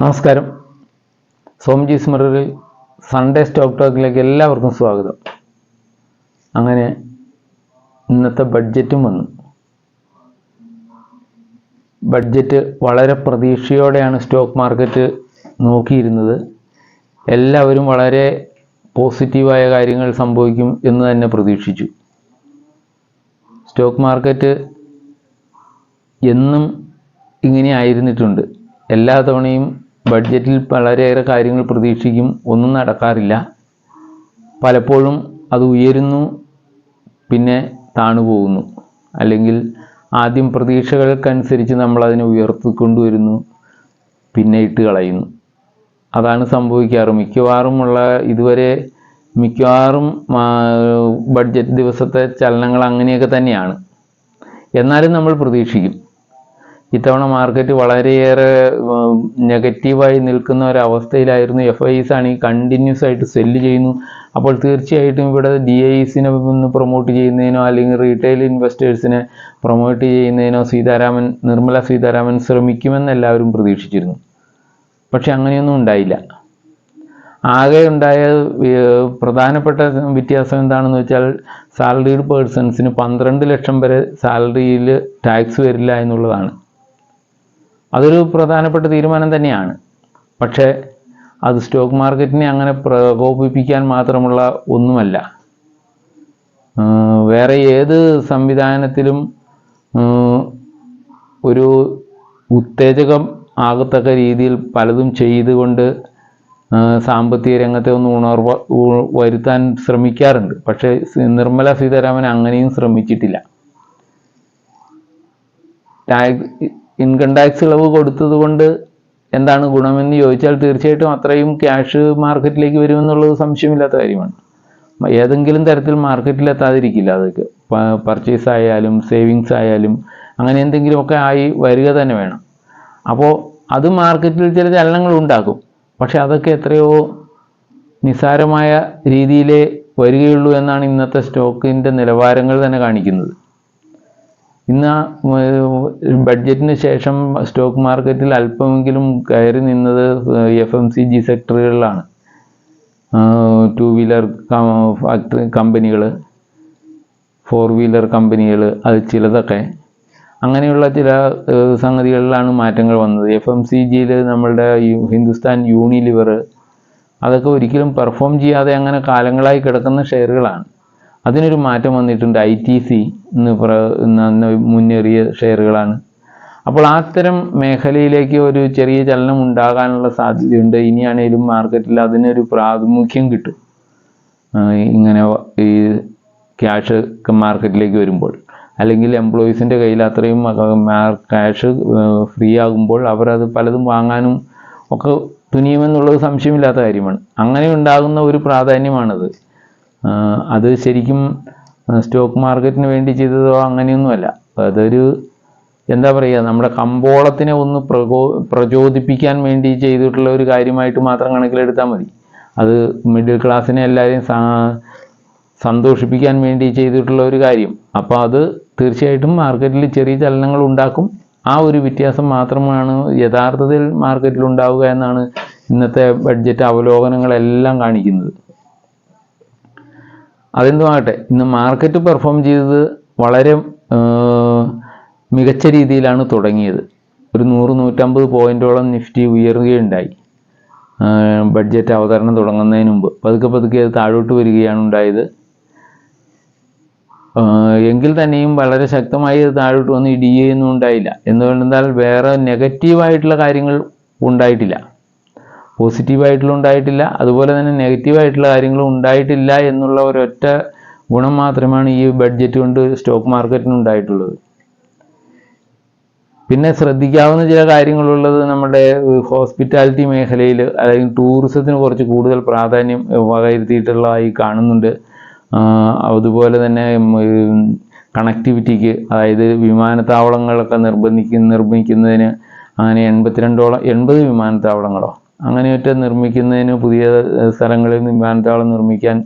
നമസ്കാരം. സോംജി സ്മറിൽ Sunday stock ടോക്കിലേക്ക് എല്ലാവർക്കും സ്വാഗതം. അങ്ങനെ ഇന്നത്തെ ബഡ്ജറ്റും വന്നു. ബഡ്ജറ്റ് വളരെ പ്രതീക്ഷയോടെയാണ് സ്റ്റോക്ക് മാർക്കറ്റ് നോക്കിയിരുന്നത്. എല്ലാവരും വളരെ പോസിറ്റീവായ കാര്യങ്ങൾ സംഭവിക്കും എന്ന് തന്നെ പ്രതീക്ഷിച്ചു. സ്റ്റോക്ക് മാർക്കറ്റ് എന്നും ഇങ്ങനെ ആയിരുന്നിട്ടുണ്ട്. എല്ലാ തവണയും ബഡ്ജറ്റിൽ വളരെയേറെ കാര്യങ്ങൾ പ്രതീക്ഷിക്കും. ഒന്നും നടക്കാറില്ല. പലപ്പോഴും അത് ഉയരുന്നു പിന്നെ താണു പോകുന്നു അല്ലെങ്കിൽ ആദ്യം പ്രതീക്ഷകൾക്കനുസരിച്ച് നമ്മൾ അതിനെ ഉയർത്തിക്കൊണ്ടുവരുന്നു പിന്നെ ഇട്ട് കളയുന്നു. അതാണ് സംഭവിക്കാറ്. മിക്കവാറുമുള്ള ഇതുവരെ മിക്കവാറും ബഡ്ജറ്റ് ദിവസത്തെ ചലനങ്ങൾ അങ്ങനെയൊക്കെ തന്നെയാണ്. എന്നാലും നമ്മൾ പ്രതീക്ഷിക്കും. ഇത്തവണ മാർക്കറ്റ് വളരെയേറെ നെഗറ്റീവായി നിൽക്കുന്ന ഒരവസ്ഥയിലായിരുന്നു എഫ് ഐ എസ് ആണ് ആണെങ്കിൽ കണ്ടിന്യൂസ് ആയിട്ട് സെല്ല് ചെയ്യുന്നു. അപ്പോൾ തീർച്ചയായിട്ടും ഇവിടെ ഡി ഐ എസിനെ ഒന്ന് പ്രൊമോട്ട് ചെയ്യുന്നതിനോ അല്ലെങ്കിൽ റീറ്റെയിൽ ഇൻവെസ്റ്റേഴ്സിനെ പ്രൊമോട്ട് ചെയ്യുന്നതിനോ സീതാരാമൻ നിർമ്മല സീതാരാമൻ ശ്രമിക്കുമെന്ന് എല്ലാവരും പ്രതീക്ഷിച്ചിരുന്നു. പക്ഷെ അങ്ങനെയൊന്നും ഉണ്ടായില്ല. ആകെ ഉണ്ടായ പ്രധാനപ്പെട്ട വ്യത്യാസം എന്താണെന്ന് വെച്ചാൽ സാലറീഡ് പേഴ്സൺസിന് പന്ത്രണ്ട് ലക്ഷം വരെ സാലറിയിൽ ടാക്സ് വരില്ല എന്നുള്ളതാണ്. അതൊരു പ്രധാനപ്പെട്ട തീരുമാനം തന്നെയാണ്. പക്ഷേ അത് സ്റ്റോക്ക് മാർക്കറ്റിനെ അങ്ങനെ പ്രകോപിപ്പിക്കാൻ മാത്രമുള്ള ഒന്നുമല്ല. വേറെ ഏത് സംവിധാനത്തിലും ഒരു ഉത്തേജകം ആകത്തക്ക രീതിയിൽ പലതും ചെയ്തുകൊണ്ട് സാമ്പത്തിക രംഗത്തെ ഒന്ന് ഉണർവ വരുത്താൻ ശ്രമിക്കാറുണ്ട്. പക്ഷേ നിർമ്മല സീതാരാമൻ അങ്ങനെയും ശ്രമിച്ചിട്ടില്ല. ഇൻകം ടാക്സ് ഇളവ് കൊടുത്തത് കൊണ്ട് എന്താണ് ഗുണമെന്ന് ചോദിച്ചാൽ തീർച്ചയായിട്ടും അത്രയും ക്യാഷ് മാർക്കറ്റിലേക്ക് വരുമെന്നുള്ളത് സംശയമില്ലാത്ത കാര്യമാണ്. ഏതെങ്കിലും തരത്തിൽ മാർക്കറ്റിൽ എത്താതിരിക്കില്ല അതൊക്കെ. പർച്ചേസ് ആയാലും സേവിങ്സ് ആയാലും അങ്ങനെ എന്തെങ്കിലുമൊക്കെ ആയി വരിക തന്നെ വേണം. അപ്പോൾ അത് മാർക്കറ്റിൽ ചില ചലനങ്ങൾ ഉണ്ടാക്കും. പക്ഷെ അതൊക്കെ എത്രയോ നിസ്സാരമായ രീതിയിലേ വരികയുള്ളൂ എന്നാണ് ഇന്നത്തെ സ്റ്റോക്കിന്റെ നിലവാരങ്ങൾ തന്നെ കാണിക്കുന്നത്. ഇന്ന് ബഡ്ജറ്റിന് ശേഷം സ്റ്റോക്ക് മാർക്കറ്റിൽ അല്പമെങ്കിലും കയറി നിന്നത് എഫ് എം സി ജി സെക്ടറുകളിലാണ്. ടു വീലർ ഫാക്ടറി കമ്പനികൾ ഫോർ വീലർ കമ്പനികൾ അത് ചിലതൊക്കെ. അങ്ങനെയുള്ള ചില സംഗതികളിലാണ് മാറ്റങ്ങൾ വന്നത്. എഫ് എം സി ജിയിൽ നമ്മളുടെ ഹിന്ദുസ്ഥാൻ യൂണിലിവർ അതൊക്കെ ഒരിക്കലും പെർഫോം ചെയ്യാതെ അങ്ങനെ കാലങ്ങളായി കിടക്കുന്ന ഷെയറുകളാണ്. അതിനൊരു മാറ്റം വന്നിട്ടുണ്ട് ഐ ടി സി എന്ന് പ്ര മുന്നേറിയ ഷെയറുകളാണ്. അപ്പോൾ അത്തരം മേഖലയിലേക്ക് ഒരു ചെറിയ ചലനം ഉണ്ടാകാനുള്ള സാധ്യതയുണ്ട്. ഇനിയാണേലും മാർക്കറ്റിൽ അതിനൊരു പ്രാതിമുഖ്യം കിട്ടും. ഇങ്ങനെ ഈ ക്യാഷ് മാർക്കറ്റിലേക്ക് വരുമ്പോൾ. അല്ലെങ്കിൽ എംപ്ലോയീസിന്റെ കയ്യിൽ അത്രയും ക്യാഷ് ഫ്രീ ആകുമ്പോൾ അവരത് പലതും വാങ്ങാനും ഒക്കെ തുനിയുമെന്നുള്ളത് സംശയമില്ലാത്ത കാര്യമാണ്. അങ്ങനെ ഉണ്ടാകുന്ന ഒരു പ്രാധാന്യമാണത്. അത് ശരിക്കും സ്റ്റോക്ക് മാർക്കറ്റിന് വേണ്ടി ചെയ്തതോ അങ്ങനെയൊന്നുമല്ല. അതൊരു എന്താ പറയുക നമ്മുടെ കമ്പോളത്തിനെ ഒന്ന് പ്രകോ പ്രചോദിപ്പിക്കാൻ വേണ്ടി ചെയ്തിട്ടുള്ള ഒരു കാര്യമായിട്ട് മാത്രം കണക്കിലെടുത്താൽ മതി. അത് മിഡിൽ ക്ലാസ്സിനെ എല്ലാവരെയും സന്തോഷിപ്പിക്കാൻ വേണ്ടി ചെയ്തിട്ടുള്ള ഒരു കാര്യം. അപ്പോൾ അത് തീർച്ചയായിട്ടും മാർക്കറ്റിൽ ചെറിയ ചലനങ്ങൾ ഉണ്ടാക്കും. ആ ഒരു വ്യത്യാസം മാത്രമാണ് യഥാർത്ഥത്തിൽ മാർക്കറ്റിൽ ഉണ്ടാവുക എന്നാണ് ഇന്നത്തെ ബഡ്ജറ്റ് അവലോകനങ്ങളെല്ലാം കാണിക്കുന്നത്. അതെന്തുമാകട്ടെ ഇന്ന് മാർക്കറ്റ് പെർഫോം ചെയ്തത് വളരെ മികച്ച രീതിയിലാണ് തുടങ്ങിയത്. ഒരു നൂറ് നൂറ്റമ്പത് പോയിന്റോളം നിഫ്റ്റി ഉയരുകയുണ്ടായി. ബഡ്ജറ്റ് അവതരണം തുടങ്ങുന്നതിന് മുമ്പ്. പതുക്കെ പതുക്കെ അത് താഴോട്ട് വരികയാണ് ഉണ്ടായത്. എങ്കിൽ തന്നെയും വളരെ ശക്തമായി അത് താഴോട്ട് വന്ന് ഇടിയൊന്നും ഉണ്ടായില്ല. എന്തുകൊണ്ടെന്നാൽ വേറെ നെഗറ്റീവായിട്ടുള്ള കാര്യങ്ങൾ ഉണ്ടായിട്ടില്ല. പോസിറ്റീവായിട്ടുള്ള ഉണ്ടായിട്ടില്ല അതുപോലെ തന്നെ നെഗറ്റീവായിട്ടുള്ള കാര്യങ്ങളും ഉണ്ടായിട്ടില്ല എന്നുള്ള ഒരൊറ്റ ഗുണം മാത്രമാണ് ഈ ബഡ്ജറ്റ് കൊണ്ട് സ്റ്റോക്ക് മാർക്കറ്റിന് ഉണ്ടായിട്ടുള്ളത് പിന്നെ ശ്രദ്ധിക്കാവുന്ന ചില കാര്യങ്ങളുള്ളത് നമ്മുടെ ഹോസ്പിറ്റാലിറ്റി മേഖലയിൽ അല്ലെങ്കിൽ ടൂറിസത്തിന് കുറച്ച് കൂടുതൽ പ്രാധാന്യം വകയിരുത്തിയിട്ടുള്ളതായി കാണുന്നുണ്ട്. അതുപോലെ തന്നെ കണക്ടിവിറ്റിക്ക് അതായത് വിമാനത്താവളങ്ങളൊക്കെ നിർബന്ധിക്കുന്ന നിർമ്മിക്കുന്നതിന് അങ്ങനെ എൺപത്തിരണ്ടോളം എൺപത് വിമാനത്താവളങ്ങളോ അങ്ങനെയൊക്കെ നിർമ്മിക്കുന്നതിന് പുതിയ സ്ഥലങ്ങളിൽ വിമാനത്താവളം നിർമ്മിക്കാൻ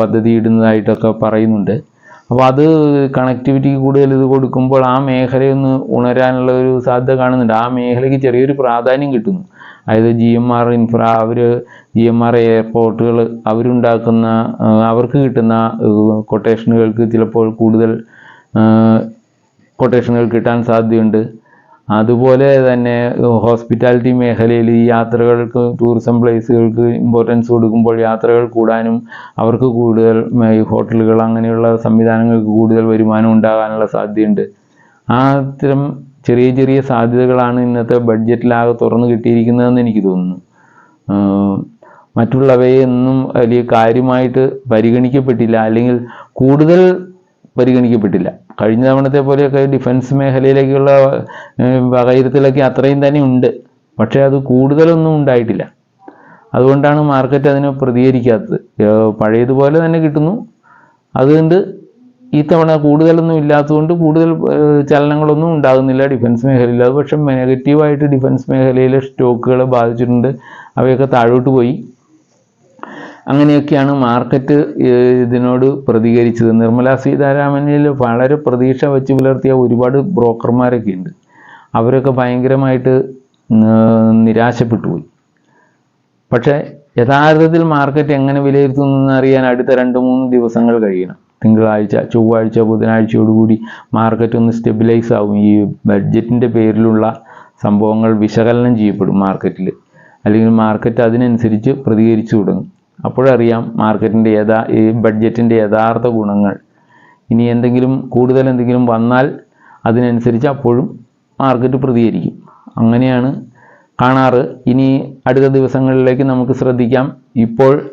പദ്ധതി ഇടുന്നതായിട്ടൊക്കെ പറയുന്നുണ്ട്. അപ്പോൾ അത് കണക്ടിവിറ്റി കൂടുതൽ ഇത് കൊടുക്കുമ്പോൾ ആ മേഖലയൊന്ന് ഉണരാനുള്ള ഒരു സാധ്യത കാണുന്നുണ്ട്. ആ മേഖലയ്ക്ക് ചെറിയൊരു പ്രാധാന്യം കിട്ടുന്നു. അതായത് ജി എം ആർ ഇൻഫ്ര അവർ ജി എം ആർ എയർപോർട്ടുകൾ അവരുണ്ടാക്കുന്ന അവർക്ക് കിട്ടുന്ന കൊട്ടേഷനുകൾക്ക് ചിലപ്പോൾ കൂടുതൽ കൊട്ടേഷനുകൾ കിട്ടാൻ സാധ്യതയുണ്ട്. അതുപോലെ തന്നെ ഹോസ്പിറ്റാലിറ്റി മേഖലയിൽ ഈ യാത്രകൾക്ക് ടൂറിസം പ്ലേസുകൾക്ക് ഇമ്പോർട്ടൻസ് കൊടുക്കുമ്പോൾ യാത്രകൾ കൂടാനും അവർക്ക് കൂടുതൽ ഹോട്ടലുകൾ അങ്ങനെയുള്ള സംവിധാനങ്ങൾക്ക് കൂടുതൽ വരുമാനം ഉണ്ടാകാനുള്ള സാധ്യതയുണ്ട്. ആ അത്തരം ചെറിയ ചെറിയ സാധ്യതകളാണ് ഇന്നത്തെ ബഡ്ജറ്റിലാകെ തുറന്നു കിട്ടിയിരിക്കുന്നതെന്ന് എനിക്ക് തോന്നുന്നു. മറ്റുള്ളവയെ ഒന്നും വലിയ കാര്യമായിട്ട് പരിഗണിക്കപ്പെട്ടില്ല. അല്ലെങ്കിൽ കൂടുതൽ പരിഗണിക്കപ്പെട്ടില്ല. കഴിഞ്ഞ തവണത്തെ പോലെയൊക്കെ ഡിഫൻസ് മേഖലയിലേക്കുള്ള വകയിരുത്തലൊക്കെ അത്രയും തന്നെ ഉണ്ട്. പക്ഷേ അത് കൂടുതലൊന്നും ഉണ്ടായിട്ടില്ല. അതുകൊണ്ടാണ് മാർക്കറ്റ് അതിനെ പ്രതികരിക്കാത്തത്. പഴയതുപോലെ തന്നെ കിട്ടുന്നു. അതുകൊണ്ട് ഈ തവണ കൂടുതലൊന്നും ഇല്ലാത്തതുകൊണ്ട് കൂടുതൽ ചലനങ്ങളൊന്നും ഉണ്ടാകുന്നില്ല ഡിഫൻസ് മേഖലയിൽ. അത് പക്ഷേ നെഗറ്റീവായിട്ട് ഡിഫൻസ് മേഖലയിലെ സ്റ്റോക്കുകളെ ബാധിച്ചിട്ടുണ്ട്. അവയൊക്കെ താഴോട്ട് പോയി. അങ്ങനെയൊക്കെയാണ് മാർക്കറ്റ് ഇതിനോട് പ്രതികരിച്ചത്. നിർമ്മല സീതാരാമനിൽ വളരെ പ്രതീക്ഷ വെച്ച് പുലർത്തിയ ഒരുപാട് ബ്രോക്കർമാരൊക്കെ ഉണ്ട്. അവരൊക്കെ ഭയങ്കരമായിട്ട് നിരാശപ്പെട്ടു പോയി. പക്ഷേ യഥാർത്ഥത്തിൽ മാർക്കറ്റ് എങ്ങനെ വിലയിരുത്തുന്നു എന്ന് അറിയാൻ അടുത്ത രണ്ട് മൂന്ന് ദിവസങ്ങൾ കഴിയണം. തിങ്കളാഴ്ച ചൊവ്വാഴ്ച ബുധനാഴ്ചയോടുകൂടി മാർക്കറ്റ് ഒന്ന് സ്റ്റെബിലൈസ് ആവും. ഈ ബഡ്ജറ്റിന്റെ പേരിലുള്ള സംഭവങ്ങൾ വിശകലനം ചെയ്യപ്പെടും മാർക്കറ്റിൽ അല്ലെങ്കിൽ മാർക്കറ്റ് അതിനനുസരിച്ച് പ്രതികരിച്ചു തുടങ്ങും. അപ്പോഴറിയാം മാർക്കറ്റിന്റെ യഥാ ഈ ബഡ്ജറ്റിന്റെ യഥാർത്ഥ ഗുണങ്ങൾ. ഇനി എന്തെങ്കിലും കൂടുതൽ എന്തെങ്കിലും വന്നാൽ അതിനനുസരിച്ച് അപ്പോഴും മാർക്കറ്റ് പ്രതികരിക്കും. അങ്ങനെയാണ് കാണാറ്. ഇനി അടുത്ത ദിവസങ്ങളിലേക്ക് നമുക്ക് ശ്രദ്ധിക്കാം. ഇപ്പോൾ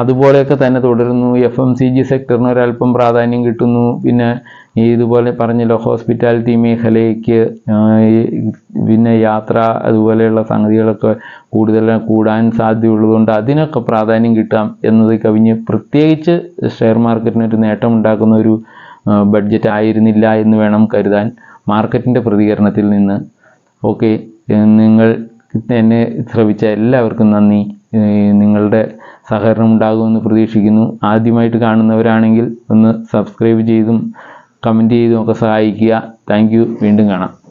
അതുപോലെയൊക്കെ തന്നെ തുടരുന്നു. എഫ് എം സി ജി സെക്ടറിന് ഒരല്പം പ്രാധാന്യം കിട്ടുന്നു. പിന്നെ ഇതുപോലെ പറഞ്ഞല്ലോ ഹോസ്പിറ്റാലിറ്റി മേഖലയ്ക്ക് പിന്നെ യാത്ര അതുപോലെയുള്ള സംഗതികളൊക്കെ കൂടുതൽ കൂടാൻ സാധ്യതയുള്ളതുകൊണ്ട് അതിനൊക്കെ പ്രാധാന്യം കിട്ടാം എന്നത് കവിഞ്ഞ് പ്രത്യേകിച്ച് ഷെയർ മാർക്കറ്റിന് ഒരു നേട്ടം ഉണ്ടാക്കുന്ന ഒരു ബഡ്ജറ്റ് ആയിരുന്നില്ല എന്ന് വേണം കരുതാൻ മാർക്കറ്റിന്റെ പ്രതികരണത്തിൽ നിന്ന്. ഓക്കെ നിങ്ങൾ എന്നെ ശ്രവിച്ച എല്ലാവർക്കും നന്ദി. നിങ്ങളുടെ സഹകരണം ഉണ്ടാകുമെന്ന് പ്രതീക്ഷിക്കുന്നു. ആദ്യമായിട്ട് കാണുന്നവരാണെങ്കിൽ ഒന്ന് സബ്സ്ക്രൈബ് ചെയ്തും കമന്റ് ചെയ്തും ഒക്കെ സഹായിക്കുക. താങ്ക് വീണ്ടും കാണാം.